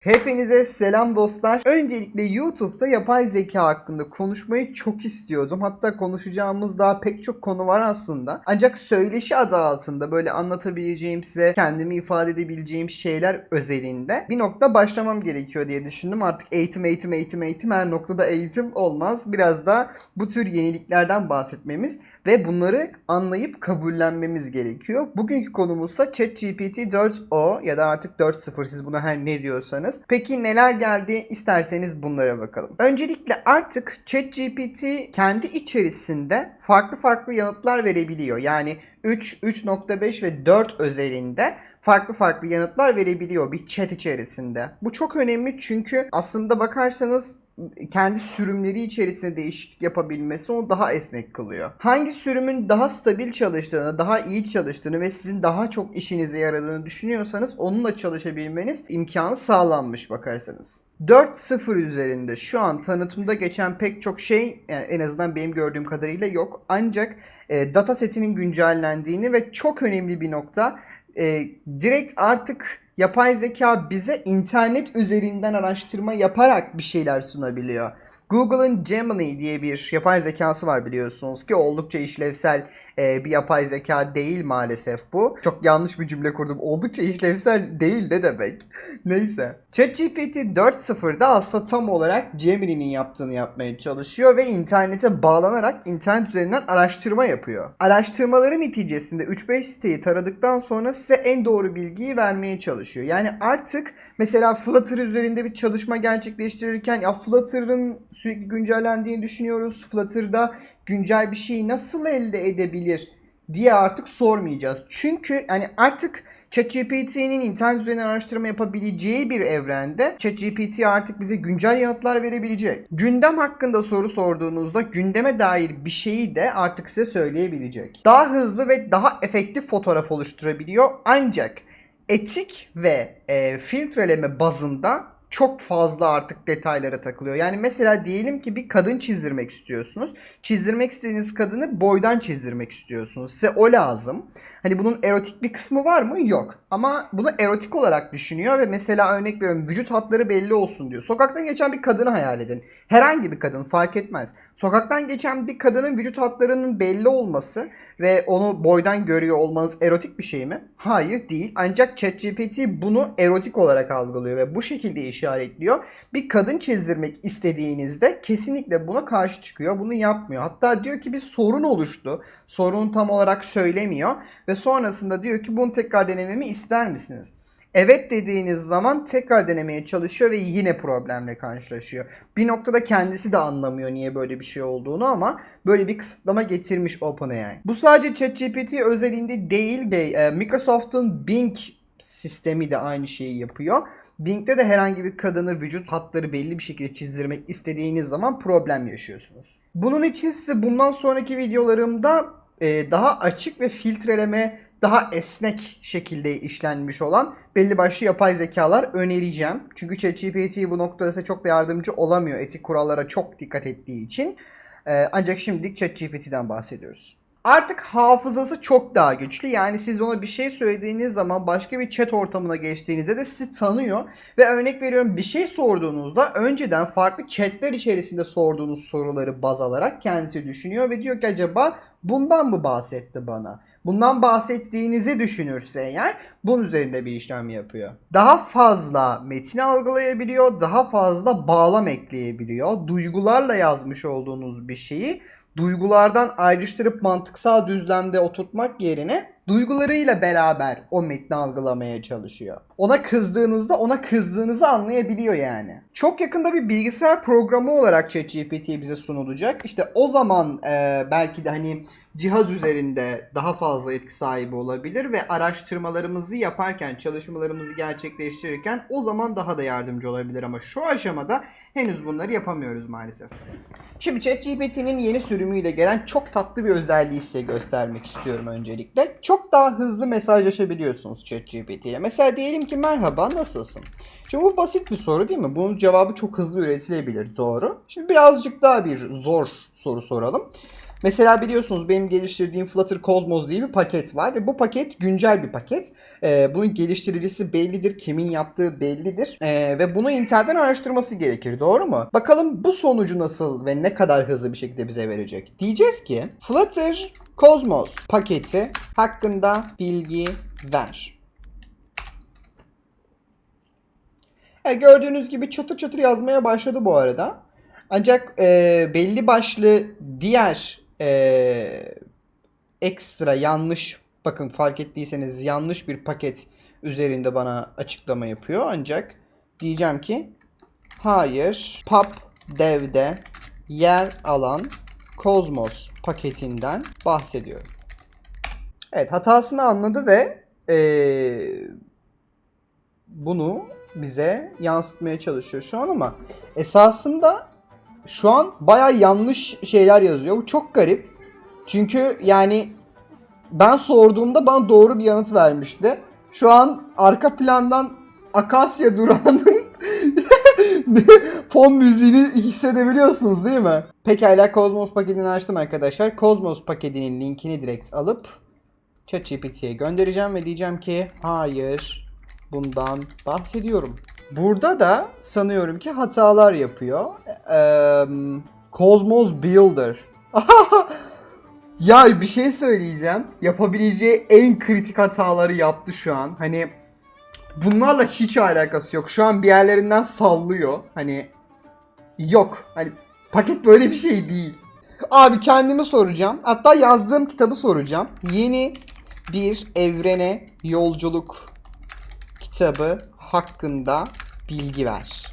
Hepinize selam dostlar. Öncelikle YouTube'da yapay zeka hakkında konuşmayı çok istiyordum. Hatta konuşacağımız daha pek çok konu var aslında. Ancak söyleşi adı altında böyle anlatabileceğim size kendimi ifade edebileceğim şeyler özelinde bir nokta başlamam gerekiyor diye düşündüm. Artık eğitim eğitim eğitim eğitim her noktada eğitim olmaz. Biraz da bu tür yeniliklerden bahsetmemiz ve bunları anlayıp kabullenmemiz gerekiyor. Bugünkü konumuzsa ChatGPT 4o ya da artık 4.0 siz buna her ne diyorsanız. Peki neler geldi isterseniz bunlara bakalım. Öncelikle artık ChatGPT kendi içerisinde farklı farklı yanıtlar verebiliyor. Yani 3, 3.5 ve 4 özelinde farklı farklı yanıtlar verebiliyor bir chat içerisinde. Bu çok önemli çünkü aslında bakarsanız kendi sürümleri içerisinde değişiklik yapabilmesi onu daha esnek kılıyor. Hangi sürümün daha stabil çalıştığını, daha iyi çalıştığını ve sizin daha çok işinize yaradığını düşünüyorsanız onunla çalışabilmeniz imkanı sağlanmış bakarsanız. 4.0 üzerinde şu an tanıtımda geçen pek çok şey yani en azından benim gördüğüm kadarıyla yok. Ancak e, datasetinin güncellendiğini ve çok önemli bir nokta e, direkt artık yapay zeka bize internet üzerinden araştırma yaparak bir şeyler sunabiliyor. Google'ın Gemini diye bir yapay zekası var biliyorsunuz ki oldukça işlevsel e, bir yapay zeka değil maalesef bu. Çok yanlış bir cümle kurdum. Oldukça işlevsel değil ne demek? Neyse. ChatGPT 4.0'da aslında tam olarak Gemini'nin yaptığını yapmaya çalışıyor ve internete bağlanarak internet üzerinden araştırma yapıyor. Araştırmaları neticesinde 3-5 siteyi taradıktan sonra size en doğru bilgiyi vermeye çalışıyor. Yani artık mesela Flutter üzerinde bir çalışma gerçekleştirirken ya Flutter'ın sürekli güncellendiğini düşünüyoruz. Flutter'da güncel bir şeyi nasıl elde edebilir diye artık sormayacağız. Çünkü yani artık ChatGPT'nin internet üzerinden araştırma yapabileceği bir evrende ChatGPT artık bize güncel yanıtlar verebilecek. Gündem hakkında soru sorduğunuzda gündeme dair bir şeyi de artık size söyleyebilecek. Daha hızlı ve daha efektif fotoğraf oluşturabiliyor ancak etik ve e, filtreleme bazında çok fazla artık detaylara takılıyor. Yani mesela diyelim ki bir kadın çizdirmek istiyorsunuz. Çizdirmek istediğiniz kadını boydan çizdirmek istiyorsunuz. Size o lazım. Hani bunun erotik bir kısmı var mı? Yok. Ama bunu erotik olarak düşünüyor ve mesela örnek veriyorum vücut hatları belli olsun diyor. Sokaktan geçen bir kadını hayal edin. Herhangi bir kadın fark etmez. Sokaktan geçen bir kadının vücut hatlarının belli olması ve onu boydan görüyor olmanız erotik bir şey mi? Hayır değil. Ancak ChatGPT bunu erotik olarak algılıyor ve bu şekilde işaretliyor. Bir kadın çizdirmek istediğinizde kesinlikle buna karşı çıkıyor. Bunu yapmıyor. Hatta diyor ki bir sorun oluştu. Sorunu tam olarak söylemiyor ve sonrasında diyor ki bunu tekrar denememi ister misiniz? Evet dediğiniz zaman tekrar denemeye çalışıyor ve yine problemle karşılaşıyor. Bir noktada kendisi de anlamıyor niye böyle bir şey olduğunu ama böyle bir kısıtlama getirmiş OpenAI. Bu sadece ChatGPT özelinde değil de e, Microsoft'un Bing sistemi de aynı şeyi yapıyor. Bing'de de herhangi bir kadını vücut hatları belli bir şekilde çizdirmek istediğiniz zaman problem yaşıyorsunuz. Bunun için size bundan sonraki videolarımda e, daha açık ve filtreleme daha esnek şekilde işlenmiş olan belli başlı yapay zekalar önereceğim. Çünkü ChatGPT bu noktada size çok da yardımcı olamıyor etik kurallara çok dikkat ettiği için. Ee, ancak şimdilik ChatGPT'den bahsediyoruz. Artık hafızası çok daha güçlü. Yani siz ona bir şey söylediğiniz zaman başka bir chat ortamına geçtiğinizde de sizi tanıyor. Ve örnek veriyorum bir şey sorduğunuzda önceden farklı chatler içerisinde sorduğunuz soruları baz alarak kendisi düşünüyor ve diyor ki acaba bundan mı bahsetti bana? Bundan bahsettiğinizi düşünürse eğer bunun üzerinde bir işlem yapıyor. Daha fazla metin algılayabiliyor, daha fazla bağlam ekleyebiliyor. Duygularla yazmış olduğunuz bir şeyi duygulardan ayrıştırıp mantıksal düzlemde oturtmak yerine duygularıyla beraber o metni algılamaya çalışıyor. Ona kızdığınızda ona kızdığınızı anlayabiliyor yani. Çok yakında bir bilgisayar programı olarak ChatGPT bize sunulacak. İşte o zaman e, belki de hani cihaz üzerinde daha fazla etki sahibi olabilir ve araştırmalarımızı yaparken, çalışmalarımızı gerçekleştirirken o zaman daha da yardımcı olabilir ama şu aşamada henüz bunları yapamıyoruz maalesef. Şimdi ChatGPT'nin yeni sürümüyle gelen çok tatlı bir özelliği size göstermek istiyorum öncelikle. Çok daha hızlı mesajlaşabiliyorsunuz ChatGPT ile. Mesela diyelim ki merhaba nasılsın? Şimdi bu basit bir soru değil mi? Bunun cevabı çok hızlı üretilebilir. Doğru. Şimdi birazcık daha bir zor soru soralım. Mesela biliyorsunuz benim geliştirdiğim Flutter Cosmos diye bir paket var ve bu paket güncel bir paket. Ee, bunun geliştiricisi bellidir, kimin yaptığı bellidir Ee, ve bunu internetten araştırması gerekir, doğru mu? Bakalım bu sonucu nasıl ve ne kadar hızlı bir şekilde bize verecek. Diyeceğiz ki Flutter Cosmos paketi hakkında bilgi ver. E, gördüğünüz gibi çatır çatır yazmaya başladı bu arada. Ancak e, belli başlı diğer e, ekstra yanlış bakın fark ettiyseniz yanlış bir paket üzerinde bana açıklama yapıyor. Ancak diyeceğim ki hayır pub dev'de yer alan Cosmos paketinden bahsediyor. Evet hatasını anladı ve e, bunu bize yansıtmaya çalışıyor şu an ama esasında şu an baya yanlış şeyler yazıyor. Bu çok garip. Çünkü yani ben sorduğumda bana doğru bir yanıt vermişti. Şu an arka plandan Akasya durağının fon müziğini hissedebiliyorsunuz değil mi? Pekala Cosmos paketini açtım arkadaşlar. Cosmos paketinin linkini direkt alıp ChatGPT'ye göndereceğim ve diyeceğim ki hayır bundan bahsediyorum. Burada da sanıyorum ki hatalar yapıyor. Eee Cosmos Builder. ya bir şey söyleyeceğim. Yapabileceği en kritik hataları yaptı şu an. Hani bunlarla hiç alakası yok. Şu an bir yerlerinden sallıyor. Hani yok. Hani paket böyle bir şey değil. Abi kendimi soracağım. Hatta yazdığım kitabı soracağım. Yeni bir evrene yolculuk kitabı hakkında bilgi ver.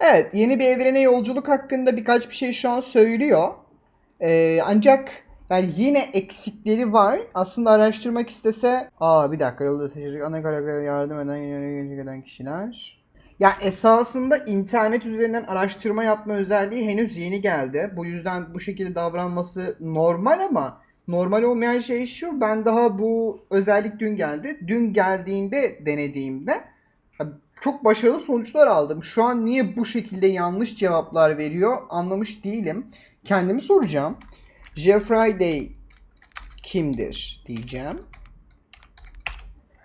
Evet, yeni bir evrene yolculuk hakkında birkaç bir şey şu an söylüyor. Ee, ancak yani yine eksikleri var. Aslında araştırmak istese... Aa bir dakika yolda taşıyacak ana karaktere yardım eden eden kişiler. Ya esasında internet üzerinden araştırma yapma özelliği henüz yeni geldi. Bu yüzden bu şekilde davranması normal ama normal olmayan şey şu. Ben daha bu özellik dün geldi. Dün geldiğinde denediğimde çok başarılı sonuçlar aldım. Şu an niye bu şekilde yanlış cevaplar veriyor anlamış değilim. Kendimi soracağım. Jeffrey kimdir diyeceğim.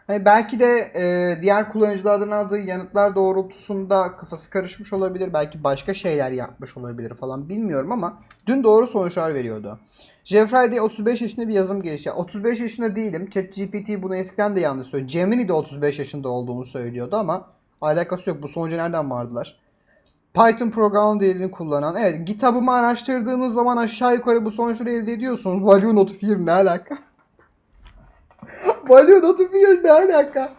Hani belki de e, diğer kullanıcılardan aldığı yanıtlar doğrultusunda kafası karışmış olabilir. Belki başka şeyler yapmış olabilir falan bilmiyorum ama dün doğru sonuçlar veriyordu. Jeffrey Day 35 yaşında bir yazım gelişi. 35 yaşında değilim. ChatGPT bunu eskiden de yanlış söylüyor. Gemini de 35 yaşında olduğunu söylüyordu ama alakası yok. Bu sonuca nereden vardılar? Python program dilini kullanan. Evet GitHub'ımı araştırdığınız zaman aşağı yukarı bu sonuçları elde ediyorsunuz. Value Notifier ne alaka? Value Notifier ne alaka?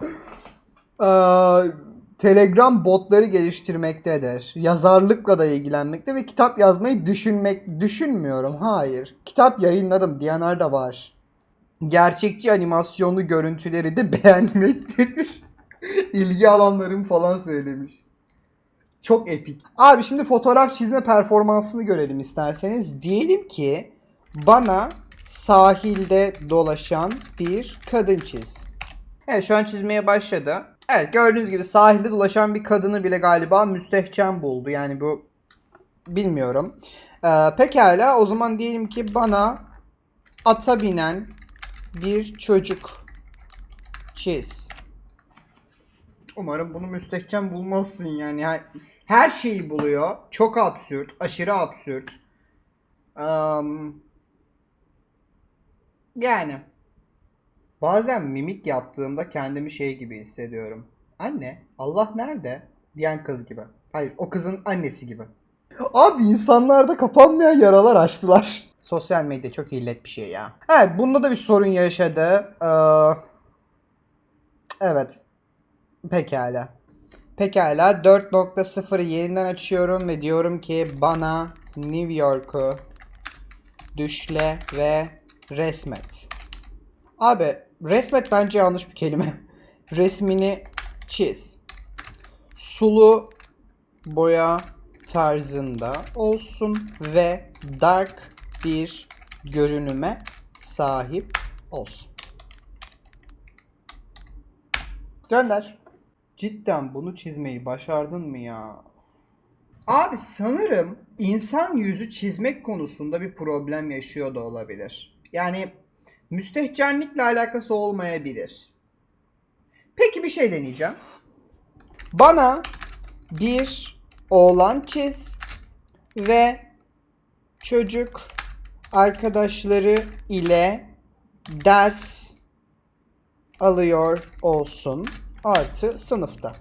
Ee, Telegram botları geliştirmektedir. Yazarlıkla da ilgilenmekte ve kitap yazmayı düşünmek düşünmüyorum. Hayır. Kitap yayınladım diyenler de var. Gerçekçi animasyonlu görüntüleri de beğenmektedir. İlgi alanlarım falan söylemiş. Çok epik. Abi şimdi fotoğraf çizme performansını görelim isterseniz. Diyelim ki bana sahilde dolaşan bir kadın çiz. Evet şu an çizmeye başladı. Evet gördüğünüz gibi sahilde dolaşan bir kadını bile galiba müstehcen buldu. Yani bu bilmiyorum. Ee, pekala o zaman diyelim ki bana ata binen bir çocuk çiz. Umarım bunu müstehcen bulmazsın yani. Her, şeyi buluyor. Çok absürt. Aşırı absürt. Um, yani. Bazen mimik yaptığımda kendimi şey gibi hissediyorum. Anne, Allah nerede? Diyen kız gibi. Hayır, o kızın annesi gibi. Abi insanlarda kapanmayan yaralar açtılar. Sosyal medya çok illet bir şey ya. Evet, bunda da bir sorun yaşadı. Ee, evet. Pekala. Pekala 4.0'ı yeniden açıyorum ve diyorum ki bana New York'u düşle ve resmet. Abi resmet bence yanlış bir kelime. Resmini çiz. Sulu boya tarzında olsun ve dark bir görünüme sahip olsun. Gönder. Cidden bunu çizmeyi başardın mı ya? Abi sanırım insan yüzü çizmek konusunda bir problem yaşıyor da olabilir. Yani müstehcenlikle alakası olmayabilir. Peki bir şey deneyeceğim. Bana bir oğlan çiz ve çocuk arkadaşları ile ders alıyor olsun artı sınıfta.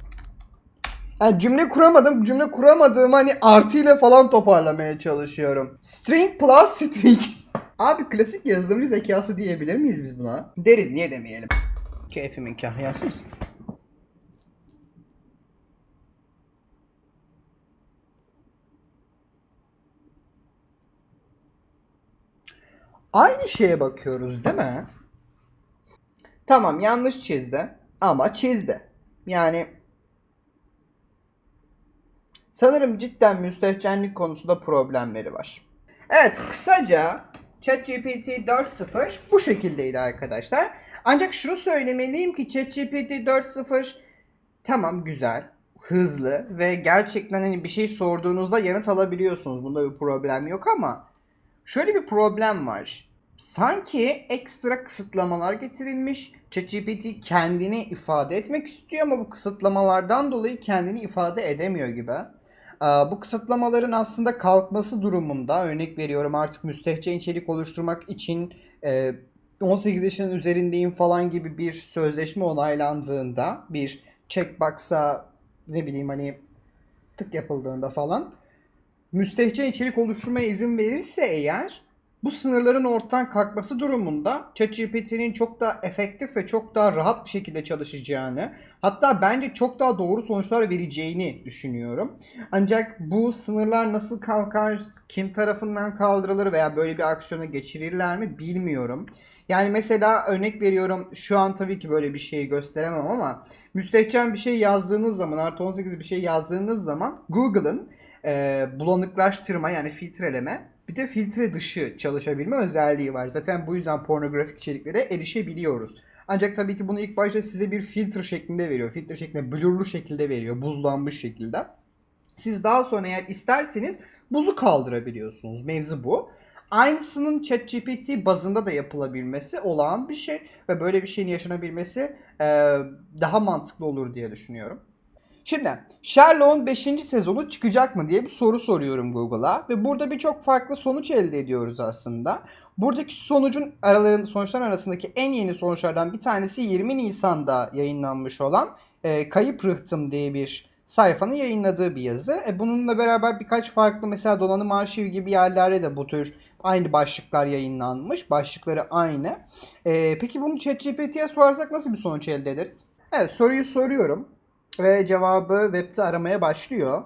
Yani cümle kuramadım. Cümle kuramadığımı hani artı ile falan toparlamaya çalışıyorum. String plus string. Abi klasik yazılımcı zekası diyebilir miyiz biz buna? Deriz niye demeyelim. Keyfimin kahyası mısın? Aynı şeye bakıyoruz değil mi? Tamam yanlış çizdi ama çizdi. Yani sanırım cidden müstehcenlik konusunda problemleri var. Evet kısaca ChatGPT 4.0 bu şekildeydi arkadaşlar. Ancak şunu söylemeliyim ki ChatGPT 4.0 tamam güzel, hızlı ve gerçekten hani bir şey sorduğunuzda yanıt alabiliyorsunuz. Bunda bir problem yok ama şöyle bir problem var. Sanki ekstra kısıtlamalar getirilmiş. ChatGPT kendini ifade etmek istiyor ama bu kısıtlamalardan dolayı kendini ifade edemiyor gibi. Ee, Bu kısıtlamaların aslında kalkması durumunda örnek veriyorum artık müstehcen içerik oluşturmak için e, 18 yaşının üzerindeyim falan gibi bir sözleşme onaylandığında bir checkbox'a ne bileyim hani tık yapıldığında falan müstehcen içerik oluşturmaya izin verirse eğer bu sınırların ortadan kalkması durumunda ChatGPT'nin çok daha efektif ve çok daha rahat bir şekilde çalışacağını hatta bence çok daha doğru sonuçlar vereceğini düşünüyorum. Ancak bu sınırlar nasıl kalkar, kim tarafından kaldırılır veya böyle bir aksiyona geçirirler mi bilmiyorum. Yani mesela örnek veriyorum şu an tabii ki böyle bir şeyi gösteremem ama müstehcen bir şey yazdığınız zaman artı 18 bir şey yazdığınız zaman Google'ın e, bulanıklaştırma yani filtreleme bir de filtre dışı çalışabilme özelliği var. Zaten bu yüzden pornografik içeriklere erişebiliyoruz. Ancak tabii ki bunu ilk başta size bir filtre şeklinde veriyor. Filtre şeklinde blurlu şekilde veriyor. Buzlanmış şekilde. Siz daha sonra eğer isterseniz buzu kaldırabiliyorsunuz. Mevzu bu. Aynısının ChatGPT bazında da yapılabilmesi olağan bir şey ve böyle bir şeyin yaşanabilmesi daha mantıklı olur diye düşünüyorum. Şimdi Sherlock'un 5. sezonu çıkacak mı diye bir soru soruyorum Google'a ve burada birçok farklı sonuç elde ediyoruz aslında. Buradaki sonucun araların sonuçlar arasındaki en yeni sonuçlardan bir tanesi 20 Nisan'da yayınlanmış olan e, Kayıp Rıhtım diye bir sayfanın yayınladığı bir yazı. E, bununla beraber birkaç farklı mesela donanım arşivi gibi yerlerde de bu tür aynı başlıklar yayınlanmış. Başlıkları aynı. E, peki bunu ChatGPT'ye sorarsak nasıl bir sonuç elde ederiz? Evet soruyu soruyorum ve cevabı web'de aramaya başlıyor.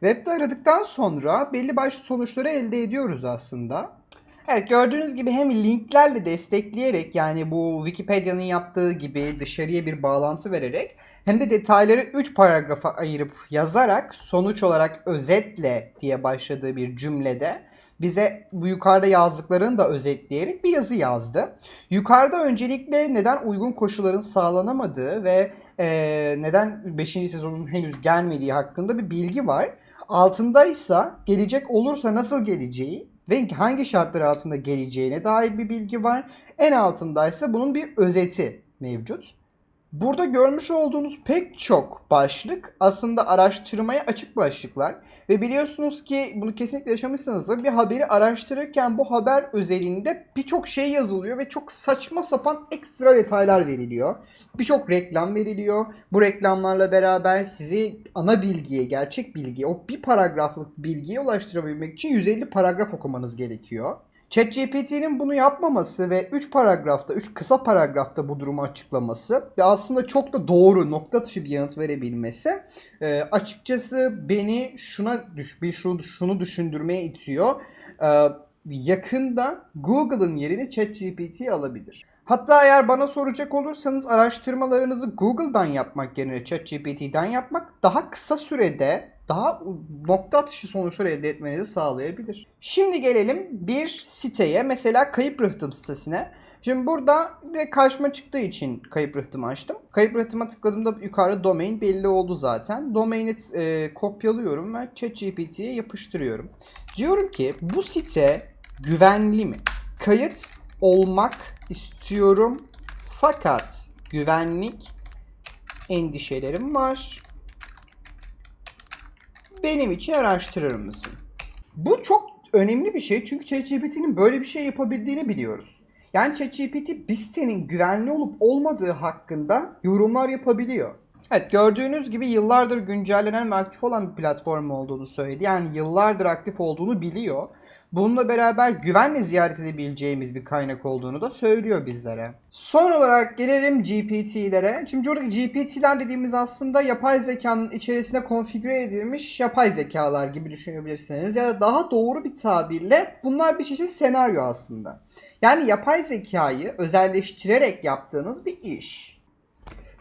Web'de aradıktan sonra belli başlı sonuçları elde ediyoruz aslında. Evet gördüğünüz gibi hem linklerle destekleyerek yani bu Wikipedia'nın yaptığı gibi dışarıya bir bağlantı vererek hem de detayları 3 paragrafa ayırıp yazarak sonuç olarak özetle diye başladığı bir cümlede bize bu yukarıda yazdıklarını da özetleyerek bir yazı yazdı. Yukarıda öncelikle neden uygun koşulların sağlanamadığı ve e, neden 5. sezonun henüz gelmediği hakkında bir bilgi var. Altındaysa gelecek olursa nasıl geleceği ve hangi şartlar altında geleceğine dair bir bilgi var. En altındaysa bunun bir özeti mevcut. Burada görmüş olduğunuz pek çok başlık aslında araştırmaya açık başlıklar. Ve biliyorsunuz ki bunu kesinlikle yaşamışsınızdır. Bir haberi araştırırken bu haber özelinde birçok şey yazılıyor ve çok saçma sapan ekstra detaylar veriliyor. Birçok reklam veriliyor. Bu reklamlarla beraber sizi ana bilgiye, gerçek bilgiye, o bir paragraflık bilgiye ulaştırabilmek için 150 paragraf okumanız gerekiyor. ChatGPT'nin bunu yapmaması ve 3 paragrafta, 3 kısa paragrafta bu durumu açıklaması ve aslında çok da doğru nokta atışı bir yanıt verebilmesi e, açıkçası beni şuna düş, bir şunu, şunu düşündürmeye itiyor. E, yakında Google'ın yerini ChatGPT alabilir. Hatta eğer bana soracak olursanız araştırmalarınızı Google'dan yapmak yerine ChatGPT'den yapmak daha kısa sürede daha nokta atışı sonuçlar elde etmenizi sağlayabilir. Şimdi gelelim bir siteye mesela Kayıp Rıhtım sitesine. Şimdi burada direkt karşıma çıktığı için kayıp rıhtımı açtım. Kayıp rıhtıma tıkladığımda yukarıda domain belli oldu zaten. Domaini e, kopyalıyorum ve ChatGPT'ye yapıştırıyorum. Diyorum ki bu site güvenli mi? Kayıt olmak istiyorum fakat güvenlik endişelerim var. Benim için araştırır mısın? Bu çok önemli bir şey çünkü ChatGPT'nin böyle bir şey yapabildiğini biliyoruz. Yani ChatGPT bir sitenin güvenli olup olmadığı hakkında yorumlar yapabiliyor. Evet gördüğünüz gibi yıllardır güncellenen ve aktif olan bir platform olduğunu söyledi. Yani yıllardır aktif olduğunu biliyor. Bununla beraber güvenle ziyaret edebileceğimiz bir kaynak olduğunu da söylüyor bizlere. Son olarak gelelim GPT'lere. Şimdi buradaki GPT'ler dediğimiz aslında yapay zekanın içerisine konfigüre edilmiş yapay zekalar gibi düşünebilirsiniz. Ya da daha doğru bir tabirle bunlar bir çeşit senaryo aslında. Yani yapay zekayı özelleştirerek yaptığınız bir iş.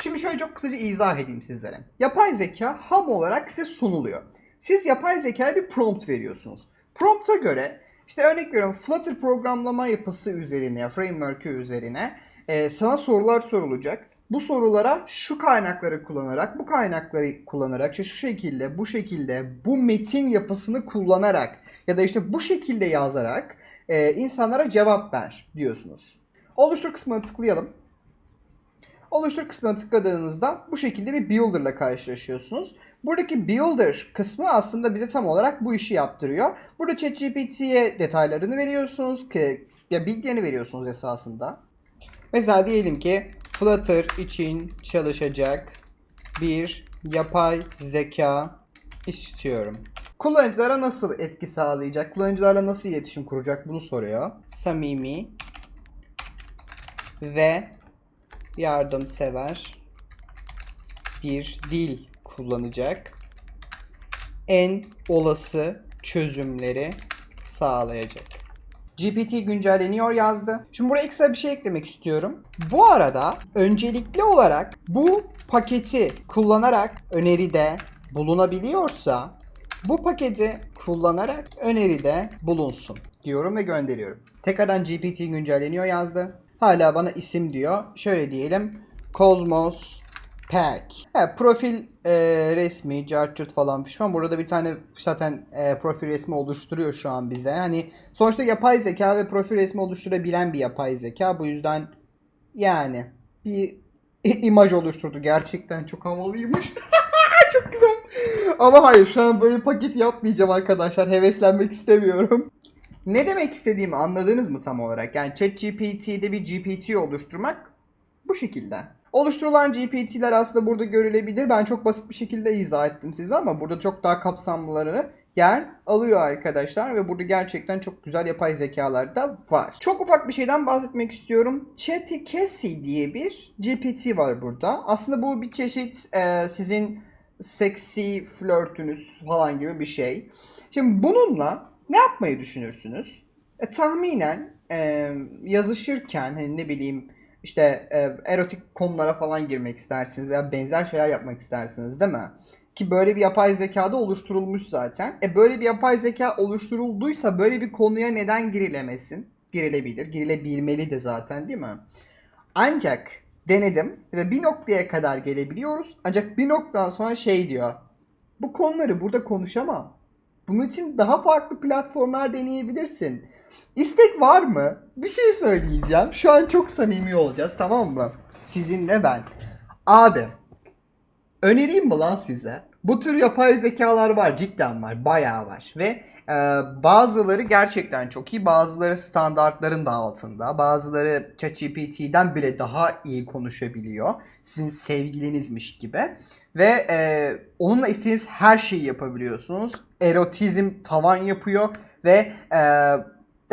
Şimdi şöyle çok kısaca izah edeyim sizlere. Yapay zeka ham olarak size sunuluyor. Siz yapay zekaya bir prompt veriyorsunuz. Prompt'a göre işte örnek veriyorum Flutter programlama yapısı üzerine, framework'ü üzerine e, sana sorular sorulacak. Bu sorulara şu kaynakları kullanarak, bu kaynakları kullanarak, işte şu şekilde, bu şekilde, bu metin yapısını kullanarak ya da işte bu şekilde yazarak e, insanlara cevap ver diyorsunuz. Oluştur kısmına tıklayalım. Oluştur kısmına tıkladığınızda bu şekilde bir builder ile karşılaşıyorsunuz. Buradaki builder kısmı aslında bize tam olarak bu işi yaptırıyor. Burada ChatGPT'ye detaylarını veriyorsunuz ki ya bilgilerini veriyorsunuz esasında. Mesela diyelim ki Flutter için çalışacak bir yapay zeka istiyorum. Kullanıcılara nasıl etki sağlayacak? Kullanıcılarla nasıl iletişim kuracak? Bunu soruyor. Samimi ve yardımsever bir dil kullanacak. En olası çözümleri sağlayacak. GPT güncelleniyor yazdı. Şimdi buraya ekstra bir şey eklemek istiyorum. Bu arada öncelikli olarak bu paketi kullanarak öneride bulunabiliyorsa bu paketi kullanarak öneride bulunsun diyorum ve gönderiyorum. Tekrardan GPT güncelleniyor yazdı. Hala bana isim diyor. Şöyle diyelim. Cosmos Pack. He, profil e, resmi, cartçurt falan pişman. Burada bir tane zaten e, profil resmi oluşturuyor şu an bize. Hani sonuçta yapay zeka ve profil resmi oluşturabilen bir yapay zeka. Bu yüzden yani bir imaj oluşturdu. Gerçekten çok havalıymış. çok güzel. Ama hayır şu an böyle paket yapmayacağım arkadaşlar. Heveslenmek istemiyorum. Ne demek istediğimi anladınız mı tam olarak? Yani ChatGPT'de bir GPT oluşturmak bu şekilde. Oluşturulan GPT'ler aslında burada görülebilir. Ben çok basit bir şekilde izah ettim size ama burada çok daha kapsamlıları yer alıyor arkadaşlar ve burada gerçekten çok güzel yapay zekalar da var. Çok ufak bir şeyden bahsetmek istiyorum. Cassie diye bir GPT var burada. Aslında bu bir çeşit e, sizin seksi flörtünüz falan gibi bir şey. Şimdi bununla ne yapmayı düşünürsünüz? E, tahminen e, yazışırken hani ne bileyim işte e, erotik konulara falan girmek istersiniz veya benzer şeyler yapmak istersiniz değil mi? Ki böyle bir yapay zekada oluşturulmuş zaten. E böyle bir yapay zeka oluşturulduysa böyle bir konuya neden girilemesin? Girilebilir. Girilebilmeli de zaten değil mi? Ancak denedim ve bir noktaya kadar gelebiliyoruz. Ancak bir noktadan sonra şey diyor. Bu konuları burada konuşamam. Bunun için daha farklı platformlar deneyebilirsin. İstek var mı? Bir şey söyleyeceğim. Şu an çok samimi olacağız tamam mı? Sizinle ben. Abi önereyim mi lan size? Bu tür yapay zekalar var cidden var bayağı var ve e, bazıları gerçekten çok iyi bazıları standartların da altında bazıları ChatGPT'den bile daha iyi konuşabiliyor sizin sevgilinizmiş gibi ve e, onunla istediğiniz her şeyi yapabiliyorsunuz erotizm tavan yapıyor ve e,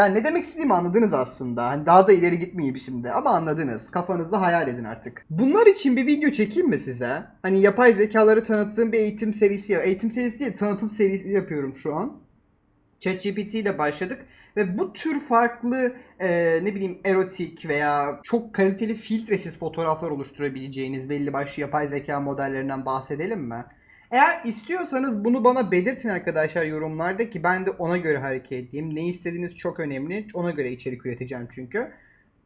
yani ne demek istediğimi anladınız aslında. Hani daha da ileri gitmeyeyim şimdi ama anladınız. Kafanızda hayal edin artık. Bunlar için bir video çekeyim mi size? Hani yapay zekaları tanıttığım bir eğitim serisi, eğitim serisi değil tanıtım serisi yapıyorum şu an. ChatGPT ile başladık ve bu tür farklı e, ne bileyim erotik veya çok kaliteli filtresiz fotoğraflar oluşturabileceğiniz belli başlı yapay zeka modellerinden bahsedelim mi? Eğer istiyorsanız bunu bana belirtin arkadaşlar yorumlarda ki ben de ona göre hareket edeyim. Ne istediğiniz çok önemli. Ona göre içerik üreteceğim çünkü.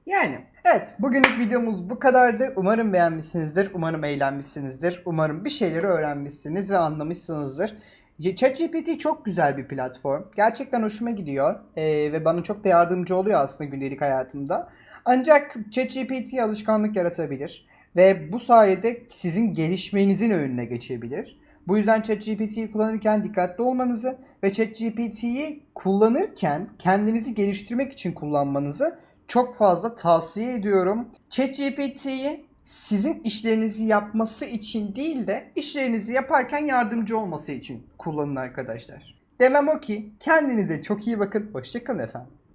Yani evet bugünlük videomuz bu kadardı. Umarım beğenmişsinizdir. Umarım eğlenmişsinizdir. Umarım bir şeyleri öğrenmişsiniz ve anlamışsınızdır. ChatGPT çok güzel bir platform. Gerçekten hoşuma gidiyor. Ee, ve bana çok da yardımcı oluyor aslında gündelik hayatımda. Ancak ChatGPT alışkanlık yaratabilir. Ve bu sayede sizin gelişmenizin önüne geçebilir. Bu yüzden ChatGPT'yi kullanırken dikkatli olmanızı ve ChatGPT'yi kullanırken kendinizi geliştirmek için kullanmanızı çok fazla tavsiye ediyorum. ChatGPT'yi sizin işlerinizi yapması için değil de işlerinizi yaparken yardımcı olması için kullanın arkadaşlar. Demem o ki kendinize çok iyi bakın. Hoşçakalın efendim.